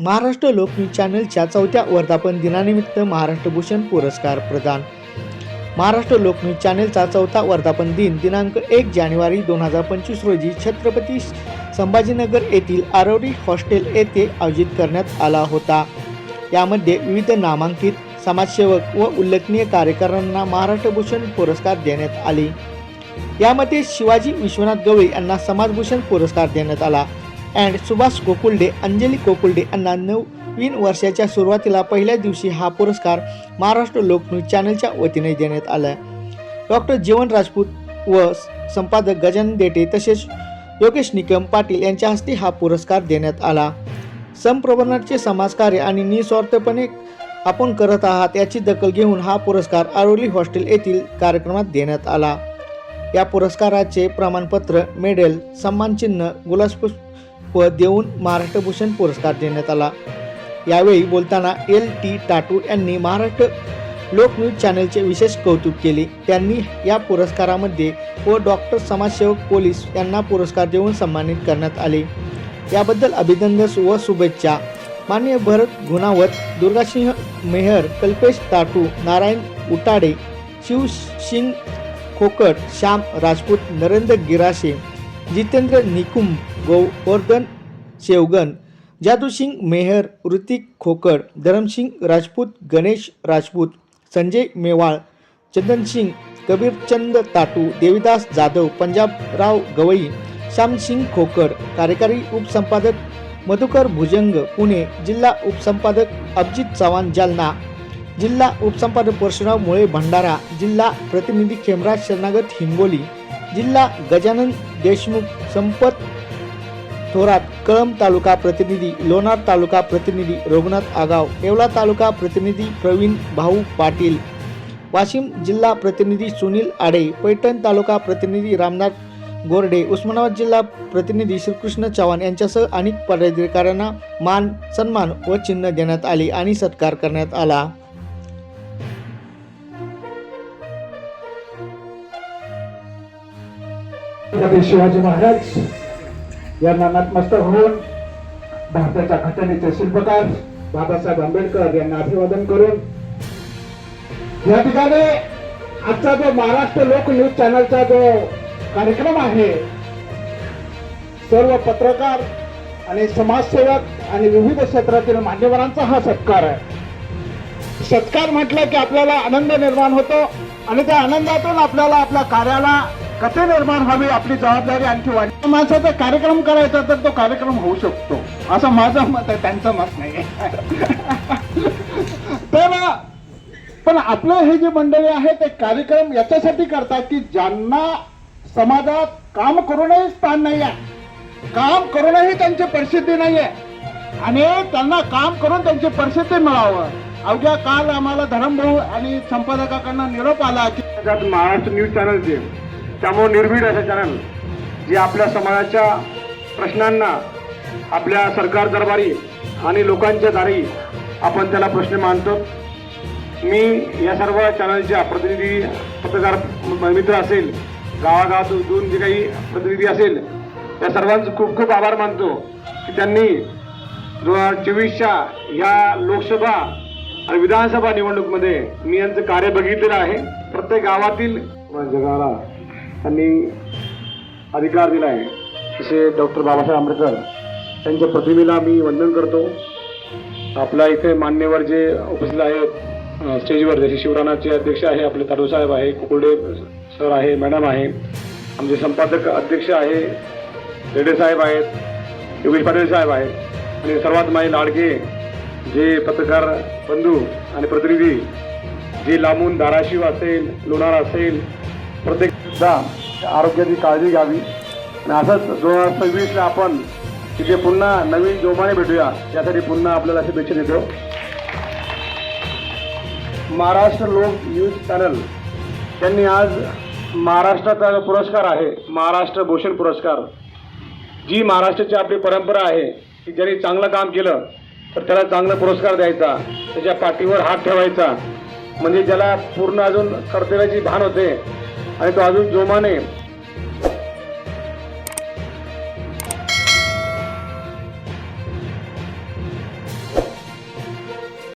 महाराष्ट्र लोकन्यूज चॅनलच्या चौथ्या वर्धापन दिनानिमित्त महाराष्ट्र भूषण पुरस्कार प्रदान. महाराष्ट्र लोकन्यूज चॅनलचा चौथा वर्धापन दिन दिनांक एक जानेवारी दोन हजार पंचवीस रोजी छत्रपती संभाजीनगर येथील आरवडी हॉस्टेल येथे आयोजित करण्यात आला होता. यामध्ये विविध नामांकित समाजसेवक व उल्लेखनीय कार्यकर्त्यांना महाराष्ट्र भूषण पुरस्कार देण्यात आले. यामध्ये शिवाजी विश्वनाथ गवळी यांना समाजभूषण पुरस्कार देण्यात आला. अँड सुभाष गोकुल्डे अंजली गोकुल्डे यांना नवीन वर्षाच्या सुरुवातीला पहिल्या दिवशी हा पुरस्कार महाराष्ट्र लोकन्यूज चॅनलच्या वतीने देण्यात आला. डॉक्टर जीवन राजपूत व संपादक गजानन देटे तसेच योगेश निकम पाटील यांच्या हस्ते हा पुरस्कार देण्यात आला. संप्रबोधनाचे समाजकार्य आणि निस्वार्थपणे आपण करत आहात याची दखल घेऊन हा पुरस्कार आरोली हॉस्टेल येथील कार्यक्रमात देण्यात आला. या पुरस्काराचे प्रमाणपत्र मेडल सन्मानचिन्ह पद देऊन महाराष्ट्रभूषण पुरस्कार देण्यात आला. यावेळी बोलताना एल टी टाटू यांनी महाराष्ट्र लोकन्यूज चॅनलचे विशेष कौतुक केले. त्यांनी या पुरस्कारामध्ये व डॉक्टर समाजसेवक पोलीस यांना पुरस्कार देऊन सन्मानित करण्यात आले. याबद्दल अभिनंदन व शुभेच्छा. मान्य भरत गुणावत दुर्गासिंह मेहर कल्पेश टाटू नारायण उटाडे शिवसिंग खोकट श्याम राजपूत नरेंद्र गिराशे जितेंद्र निकुंभ गोवर्धन शेवगन जादूसिंग मेहर ऋतिक खोकड धरमसिंग राजपूत गणेश राजपूत संजय मेवाळ चंदनसिंग कबीरचंद ताटू देविदास जाधव पंजाबराव गवई श्यामसिंग खोकड कार्यकारी उपसंपादक मधुकर भुजंग पुणे जिल्हा उपसंपादक अभिजित चव्हाण जालना जिल्हा उपसंपादक परशुराव मुळे भंडारा जिल्हा प्रतिनिधी खेमराज शरणागत हिंगोली जिल्हा गजानन देशमुख संपत थोरात कळंब तालुका प्रतिनिधी लोणार तालुका प्रतिनिधी रघुनाथ आगाव येवला तालुका प्रतिनिधी प्रवीण भाऊ पाटील वाशिम जिल्हा प्रतिनिधी सुनील आडे पैठण तालुका प्रतिनिधी रामनाथ गोरडे उस्मानाबाद जिल्हा प्रतिनिधी श्रीकृष्ण चव्हाण यांच्यासह अनेक पदाधिकाऱ्यांना मान सन्मान व चिन्ह देण्यात आले आणि सत्कार करण्यात आला. शिवाजी महाराज यांना नतमस्तक होऊन भारताच्या घटनेचे शिल्पकार बाबासाहेब आंबेडकर यांना अभिवादन करून या ठिकाणी आजचा जो महाराष्ट्र लोक न्यूज चॅनलचा जो कार्यक्रम आहे सर्व पत्रकार आणि समाजसेवक आणि विविध क्षेत्रातील मान्यवरांचा हा सत्कार आहे. सत्कार म्हटलं की आपल्याला आनंद निर्माण होतो आणि त्या आनंदातून आपल्याला आपल्या कार्याला कसे निर्माण व्हावी आपली जबाबदारी आणखी वाढ माणसाचा कार्यक्रम करायचा तर तो कार्यक्रम होऊ शकतो. असं माझं मत आहे त्यांचं मत नाही. तर पण आपलं हे जे मंडळी आहे ते कार्यक्रम याच्यासाठी करतात की ज्यांना समाजात काम करूनही स्थान नाही आहे काम करूनही त्यांची परिस्थिती नाही आहे आणि त्यांना काम करून त्यांची परिस्थिती मिळावं. अवघ्या काल आम्हाला धरमभाऊ आणि संपादकाकडनं निरोप आला की महाराष्ट्र न्यूज चॅनलचे त्यामुळे निर्भीड असं चॅनल जे आपल्या समाजाच्या प्रश्नांना आपल्या सरकार दरबारी आणि लोकांच्या दारी आपण त्याला प्रश्न मानतो. मी या सर्व चॅनलच्या प्रतिनिधी पत्रकार मित्र असेल गावागावातून जे काही प्रतिनिधी असेल त्या सर्वांचं खूप खूप आभार मानतो की त्यांनी दोन हजार चोवीसच्या ह्या लोकसभा आणि विधानसभा निवडणूकमध्ये मी यांचं कार्य बघितलेलं आहे. प्रत्येक गावातील जगाला त्यांनी अधिकार दिला आहे. तसे डॉक्टर बाबासाहेब आंबेडकर त्यांच्या प्रतिमेला मी वंदन करतो. आपल्या इथे मान्यवर जे उपस्थित आहेत स्टेजवर जसे शिवरानाचे अध्यक्ष आहे आपले ताडू साहेब आहे कुकुडे सर आहे मॅडम आहे आमचे संपादक अध्यक्ष आहे रेडे साहेब आहेत योगेश पाटील साहेब आहेत आणि सर्वात माझे लाडके जे पत्रकार बंधू आणि प्रतिनिधी जे लांबून धाराशिव असेल लोणार असेल प्रत्येक सुद्धा आरोग्याची काळजी घ्यावी. आणि असंच दोन हजार सव्वीसला आपण तिथे पुन्हा नवीन जोमाने भेटूया. यासाठी पुन्हा आपल्याला शुभेच्छा देतो. महाराष्ट्र लोक न्यूज चॅनल. त्यांनी आज महाराष्ट्राचा जो पुरस्कार आहे. महाराष्ट्र भूषण पुरस्कार. जी महाराष्ट्राची आपली परंपरा आहे की ज्यांनी चांगलं काम केलं तर त्याला चांगला पुरस्कार द्यायचा. त्याच्या पाठीवर हात ठेवायचा. म्हणजे ज्याला पूर्ण अजून कर्तव्याची भान होते आणि तो अजून जोमाने